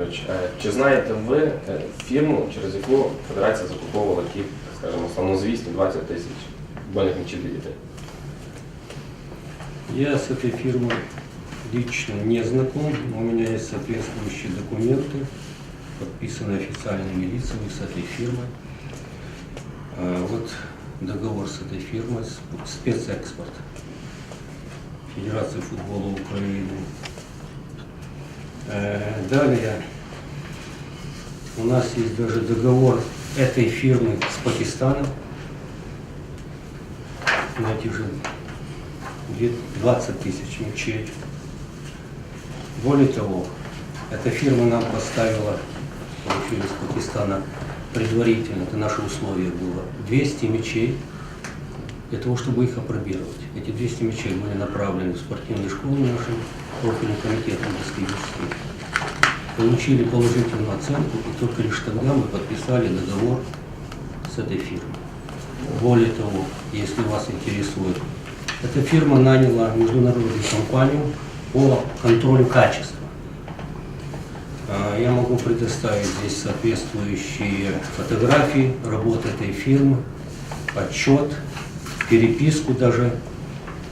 Е, Чи знаєте ви е, фірму, через яку федерація закуповувала ті, скажімо, славнозвісні 20 тисяч футбольних м'ячів для дітей? Я с этой фирмой лично не знаком, но у меня есть соответствующие документы, подписанные официальными лицами с этой фирмой. А, Вот договор с этой фирмой, с- спецэкспорт Федерации футбола Украины. Э, Далее у нас есть даже договор этой фирмы с Пакистаном на эти же где 20 тысяч мячей. Более того, эта фирма нам поставила, из Пакистана, предварительно, это наше условие было, 200 мячей для того, чтобы их опробировать. Эти 200 мячей были направлены в спортивные школы нашим профильным комитетом юношеской. Получили положительную оценку, и только лишь тогда мы подписали договор с этой фирмой. Более того, если вас интересует, эта фирма наняла международную компанию по контролю качества. А, Я могу предоставить здесь соответствующие фотографии работы этой фирмы, отчет, переписку даже,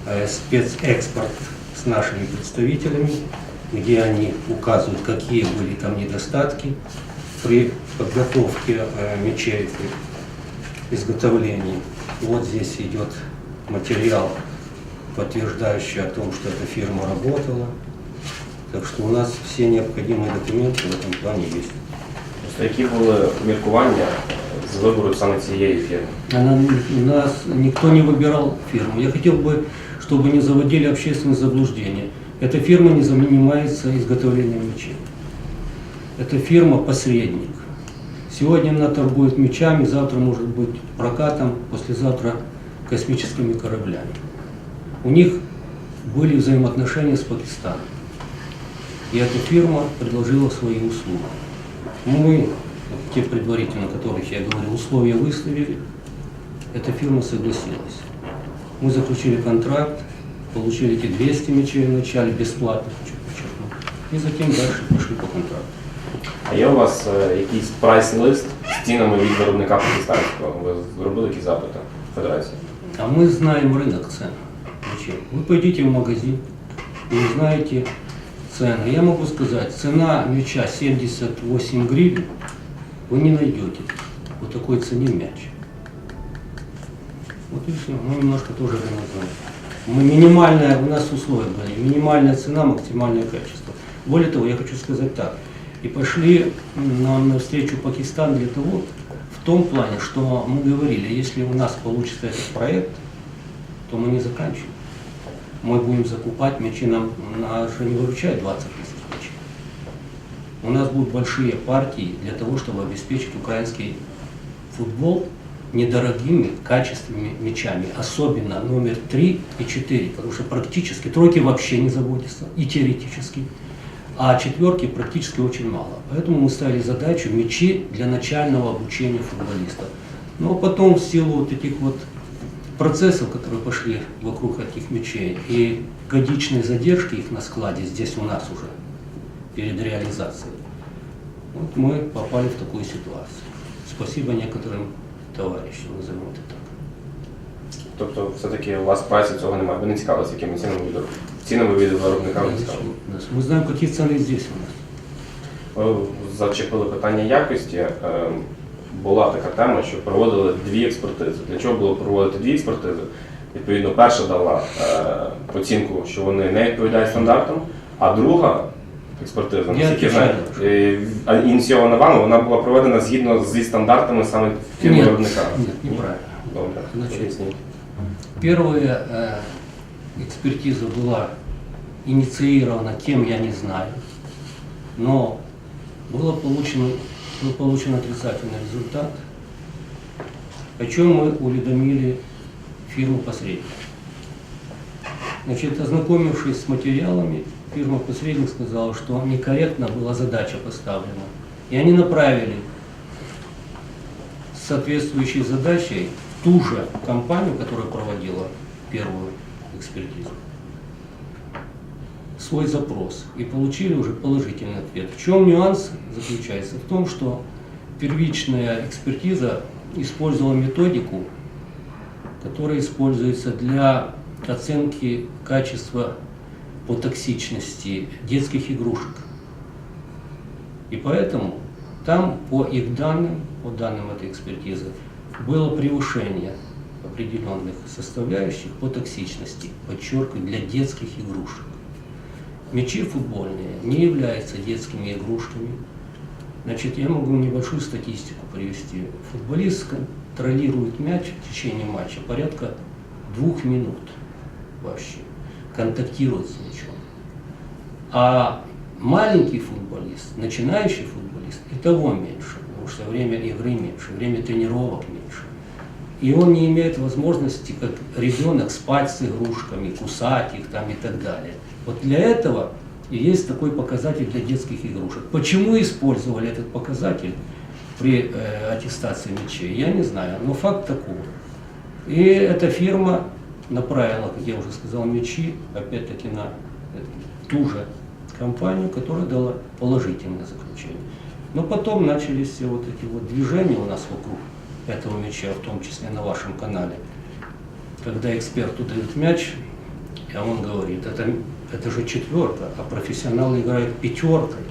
э, спецэкспорт с нашими представителями, где они указывают, какие были там недостатки при подготовке э, мечей, при изготовлении. Вот здесь идет материал, подтверждающий о том, что эта фирма работала. Так что у нас все необходимые документы в этом плане есть. Просто які були міркування з вибору саме цієї фірми? Она, у нас никто не выбирал фирму. Я хотел бы, чтобы не заводили общественное заблуждение. Эта фирма не занимается изготовлением мечей. Это фирма посредник. Сегодня она торгует мечами, завтра может быть прокатом, послезавтра космическими кораблями. У них были взаимоотношения с Пакистаном. И эта фирма предложила свои услуги. Мы, те предварительно, о которых я говорил, условия выставили, эта фирма согласилась. Мы заключили контракт, получили эти 200 мечей вначале, бесплатно, хочу подчеркнуть, и затем дальше пошли по контракту. А є у вас е, якийсь прайс-лист з цінами від виробника пакистанського? Ви зробили якісь запити в федерації? А мы знаем рынок цен. Зачем? Вы пойдите в магазин и узнаете цены. Я могу сказать, цена мяча 78 гривен, вы не найдете по такой цене мяч. Вот и все. Мы немножко тоже рынок знаем. Мы минимальная, у нас условия были, минимальная цена, максимальное качество. Более того, я хочу сказать так. И пошли нам навстречу Пакистан для того, в том плане, что мы говорили, если у нас получится этот проект, то мы не заканчиваем. Мы будем закупать мячи, нам же не выручает 20 тысяч мячей. У нас будут большие партии для того, чтобы обеспечить украинский футбол недорогими, качественными мячами, особенно номер 3 и 4, потому что практически тройки вообще не заводятся, и теоретически, а четверки практически очень мало. Поэтому мы ставили задачу мячи для начального обучения футболистов. Но потом в силу вот этих вот процессов, которые пошли вокруг этих мячей, и годичной задержки их на складе здесь у нас уже, перед реализацией, вот мы попали в такую ситуацию. Спасибо некоторым товарищам, назовем это так. Тобто, все-таки у вас в прайсі цього немає. Ви не цікавилися, якими цінами від цінами від виробника ви не цікавилися? Мы знаем, какие цены здесь у нас. Ви зачепили питання якості. Е, Була така тема, що проводили дві експертизи. Для чого було проводити дві експертизи? Відповідно, перша дала е, оцінку, що вони не відповідають стандартам, а друга експертиза, Я наскільки я знаю, відповідаю. е, а ініційована вами, вона була проведена згідно зі стандартами саме фірми Нет, виробника. нет, неправильно. Добре, Значить, поясніть. Первая э, экспертиза была инициирована кем, я не знаю, но было получено, был получен отрицательный результат, о чем мы уведомили фирму-посредника. Значит, ознакомившись с материалами, фирма-посредник сказала, что некорректно была задача поставлена. И они направили соответствующей задачей ту же компанию, которая проводила первую экспертизу. свой запрос и получили уже положительный ответ. В чем нюанс заключается? В том, что первичная экспертиза использовала методику, которая используется для оценки качества по токсичности детских игрушек. И поэтому там по их данным, по данным этой экспертизы, было превышение определенных составляющих по токсичности, подчеркиваю, для детских игрушек. Мячи футбольные не являются детскими игрушками. Значит, я могу небольшую статистику привести. Футболист контролирует мяч в течение матча порядка двух минут вообще, контактирует с мячом. А маленький футболист, начинающий футболист, и того меньше, потому что время игры меньше, время тренировок меньше. И он не имеет возможности, как ребенок, спать с игрушками, кусать их там и так далее. Вот для этого и есть такой показатель для детских игрушек. Почему использовали этот показатель при э, аттестации мячей, я не знаю, но факт такой. И эта фирма направила, как я уже сказал, мячи, опять-таки, на э, ту же компанию, которая дала положительное заключение. Но потом начались все вот эти вот движения у нас вокруг этого мяча, в том числе на вашем канале. Когда эксперту дают мяч, а он говорит, это, это же четверка, а профессионалы играют пятеркой.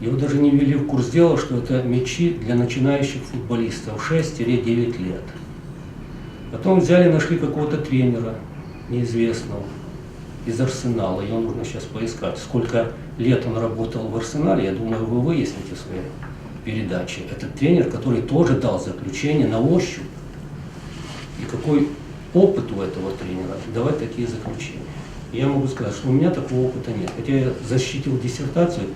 Его даже не ввели в курс дела, что это мячи для начинающих футболистов 6-9 лет. Потом взяли, нашли какого-то тренера неизвестного из Арсенала. Его нужно сейчас поискать. Сколько лет он работал в Арсенале, я думаю, вы выясните в своей передаче. Это тренер, который тоже дал заключение на ощупь. И какой опыт у этого тренера давать такие заключения. Я могу сказать, что у меня такого опыта нет. Хотя я защитил диссертацию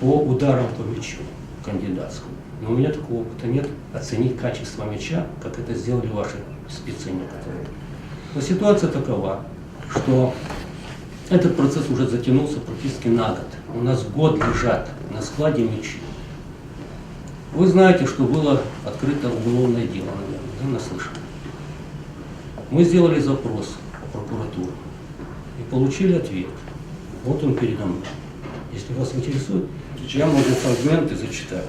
по ударам по мячу кандидатскую. Но у меня такого опыта нет оценить качество мяча, как это сделали ваши спецы некоторые. Но ситуация такова, что этот процесс уже затянулся практически на год. У нас год лежат на складе мячи. Вы знаете, что было открыто уголовное дело, наверное, да, наслышано. Мы сделали запрос в прокуратуру и получили ответ. Вот он передо мной. Если вас интересует, я можу фрагменти зачитати.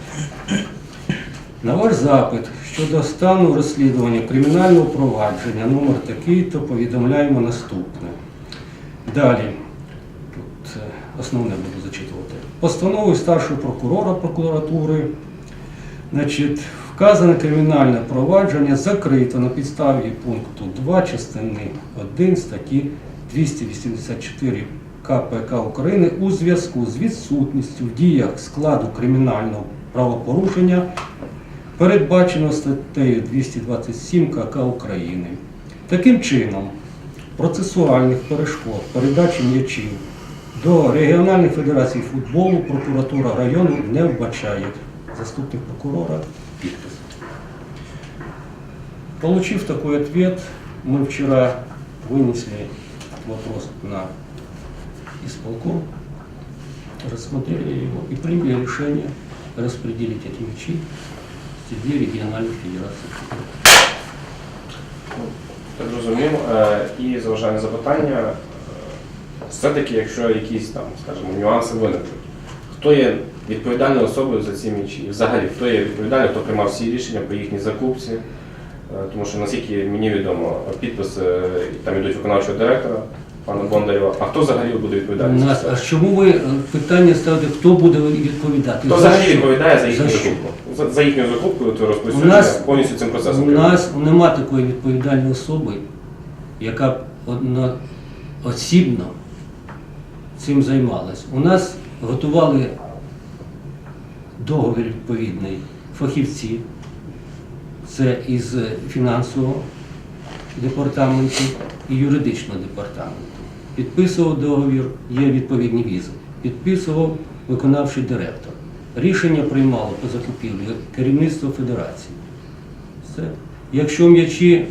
На ваш запит щодо стану розслідування кримінального провадження номер такий-то повідомляємо наступне. Далі, тут е, основне буду зачитувати. Постановою старшого прокурора прокуратури Значить, вказане кримінальне провадження закрито на підставі пункту 2 частини 1 статті 284 КПК України у зв'язку з відсутністю в діях складу кримінального правопорушення, передбаченого статтею 227 КК України. Таким чином, процесуальних перешкод передачі м'ячів до регіональних федерацій футболу прокуратура району не вбачає. Заступник прокурора підпис. Получив такой ответ, мы вчера вынесли вопрос на исполком, рассмотрели его и приняли решение распределить эти мячи в две региональных федерации. Так розумів. Е, І зважання запитання, е, все-таки, якщо якісь там, скажімо, нюанси виникнуть, хто є відповідальною особою за ці м'ячі? І Взагалі, хто є відповідальним, хто приймав всі рішення по їхній закупці? Е, Тому що, наскільки мені відомо, підписи там йдуть виконавчого директора, пана Бондарєва. А хто взагалі буде нас, а чому ви питання ставите, хто буде відповідати? Хто взагалі відповідає за їхню закупку? За, за їхню закупку, то У розповсюдження нас- повністю цим процесом. У нас нема такої відповідальної особи, яка б одно- осібно цим займалась. У нас готували договір відповідний фахівці, це із фінансового департаменту і юридичного департаменту. Підписував договір, є відповідні візи. Підписував виконавчий директор. Рішення приймало по закупівлі керівництво федерації. Все. Якщо м'ячі,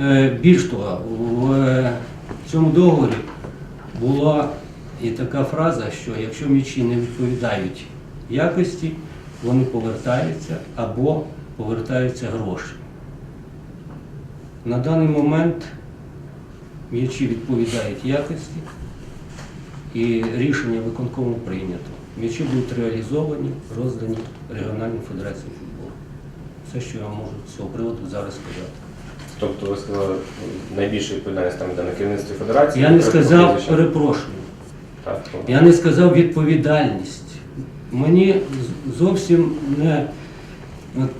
е, більш того, в е, цьому договорі була і така фраза, що якщо м'ячі не відповідають якості, вони повертаються або повертаються гроші. На даний момент м'ячі відповідають якості, і рішення виконкому прийнято. М'ячі будуть реалізовані, роздані регіональній федерації футболу. Все, що я можу з цього приводу зараз сказати. Тобто ви сказали, найбільша відповідальність там йде на керівництві федерації. Я не сказав, перепрошую. Так, Я не сказав відповідальність. Мені зовсім не от,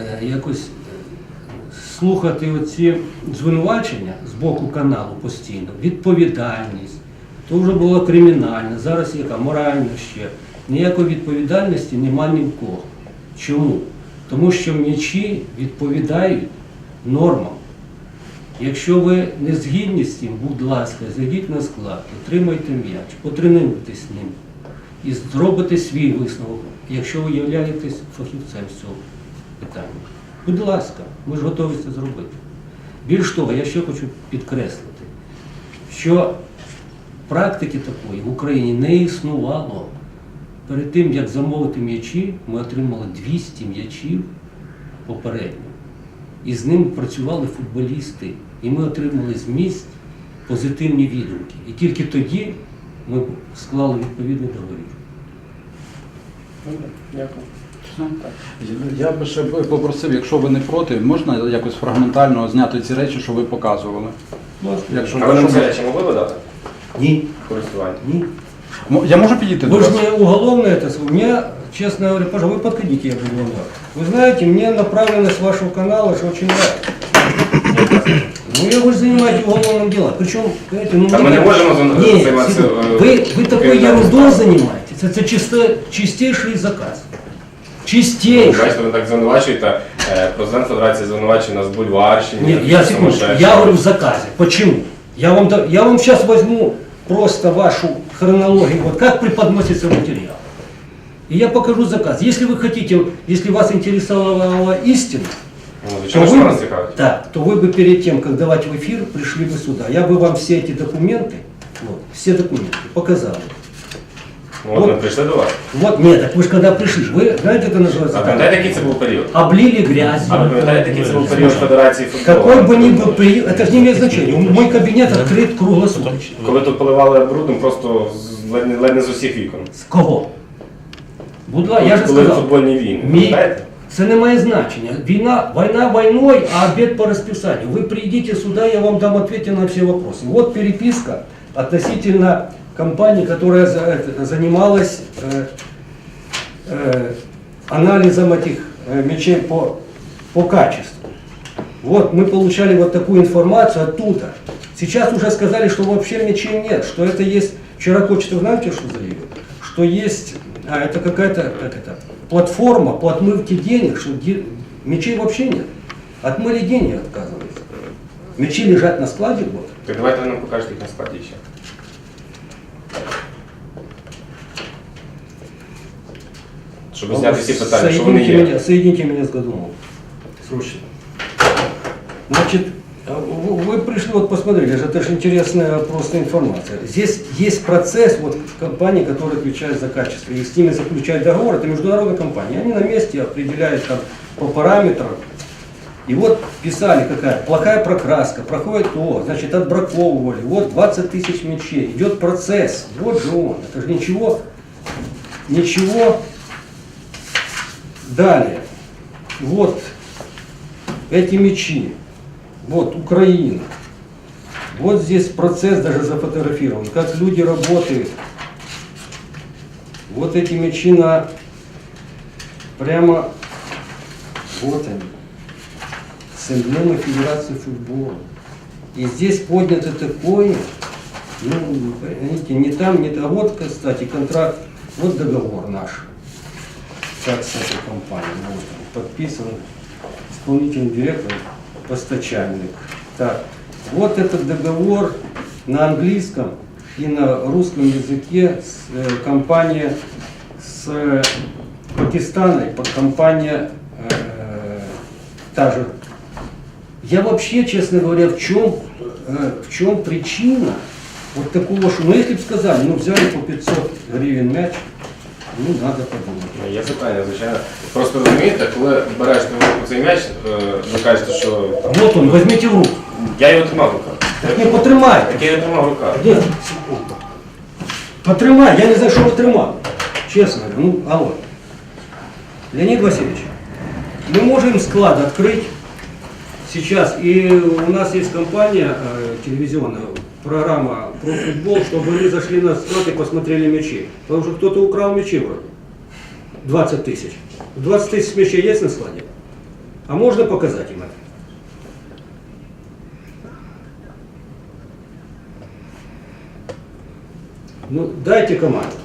е, якось е, слухати оці звинувачення з боку каналу постійно. Відповідальність. То вже було кримінальне, зараз яка моральна ще. Ніякої відповідальності нема ні в кого. Чому? Тому що м'ячі відповідають нормам. Якщо ви не згідні з цим, будь ласка, зайдіть на склад, отримайте м'яч, потренуйтесь з ним і зробите свій висновок, якщо ви являєтесь фахівцем з цього питання. Будь ласка, ми ж готові це зробити. Більш того, я ще хочу підкреслити, що практики такої в Україні не існувало. Перед тим, як замовити м'ячі, ми отримали 200 м'ячів попередньо. І з ними працювали футболісти. І ми отримали з місць позитивні відгуки. І тільки тоді ми склали відповідний договір. Дякую. Я би ще попросив, якщо ви не проти, можна якось фрагментально зняти ці речі, що ви показували. Якщо А ви нам ці речі могли би дати Ні, користування? ні. М- Я можу підійти до Вы же вас? мне уголовно это... У меня, честно говоря, пожалуйста, вы подходите, я буду вам говорить. Вы знаете, мне направленность вашего канала же очень нравится. Ну, я вы же занимаетесь уголовным делом. Причем, знаете, ну... Та мне ми не кажется- можемо зан- Нет, займатися, секунду. е, Вы, вы такой кримінальною ерундой справою. занимаетесь. Это чисто, чистейший заказ. Ну, Чистейший. Бачите, ви так звинувачуєте. Е, Президент Федерації звинувачує нас в бульварщині. Нет, я секундочку, сумасшедшим. я говорю в заказе. Почему? Я вам, да- я вам сейчас возьму просто вашу хронологию, вот как преподносится материал. И я покажу заказ. Если вы хотите, если вас интересовала истина, Ну, то вы, так, то вы бы перед тем, как давать в эфир, пришли бы сюда. Я бы вам все эти документы, вот, все документы показал. Ну, от ми прийшли до вас. Вот, нет, так вы же когда пришли, вы знаете, это называется А как? пам'ятаєте, який це був період? Облили грязью. А ви пам'ятаєте, який це був період Федерації футболу? Какой бы ни был период, это же не имеет значения. Мой кабинет открыт круглосуточно. Коли тут поливали брудом просто з- ледь не, ледь не з усіх вікон. З кого? Будла, я же Коли сказав. футбольні війни. Мі... Пам'ятаєте? Це не має значення. Війна, война войной, а обед по расписанию. Вы придите сюда, я вам дам ответы на все вопросы. Вот переписка относительно компании, которая занималась э, э, анализом этих э, мячей по, по качеству. Вот мы получали вот такую информацию оттуда. Сейчас уже сказали, что вообще мячей нет, что это есть, вчера Кочетов знаете, что заявил? Что есть, а это какая-то, как это, платформа по отмывке денег, что де- мячей вообще нет. Отмыли деньги, отказывается. Мячи лежат на складе вот. Так давайте нам покажете їх на складі ще. Щоб зняти всі питання, що вони Соедините є. меня, соедините меня с Годуновым. Срочно. Значит, а вы пришли, вот посмотрели, это же интересная просто информация. Здесь есть процесс вот компании, которая отвечает за качество. И с ними заключают договор, это международная компания. Они на месте определяют там по параметрам. И вот писали какая плохая прокраска, проходит то, значит отбраковывали, вот 20 тысяч мячей, идет процесс, вот же он, это же ничего, ничего Далее. Вот эти мечи. Вот Украина. Вот здесь процесс даже зафотографирован. Как люди работают. Вот эти мечи на... Прямо... Вот они. С эмблемой Федерации футбола. И здесь поднято такое, ну, понимаете, не там, не там. Вот, кстати, контракт, вот договор наш с этой компанией. Вот он подписан исполнительный директор, постачальник. Так, вот этот договор на английском и на русском языке с э, компания с э, Пакистаной, под компания э, та же. Я вообще, честно говоря, в чем, э, в чем причина вот такого шума? Ну, если бы сказали, ну, взяли по 500 гривен мяч, ну, надо подумать. Ну, Є запитання, звичайно. Просто розумієте, коли береш в руку цей м'яч, е, ви кажете, що там, Вот он, возьмите в руку. я його тримав в руках. Так не потримайте. Так я його тримав в руках. Где? Секунду. Потримай, я не знаю, що ви тримали. Чесно, ну, алло. Леонид Васильевич, мы можем склад открыть сейчас, и у нас есть компания э, телевизионная, программа про футбол, чтобы они зашли на склад и посмотрели мячи. Потому что кто-то украл мячи вроде. 20 тысяч. 20 тысяч мячей есть на складе? А можно показать им это? Ну, дайте команду.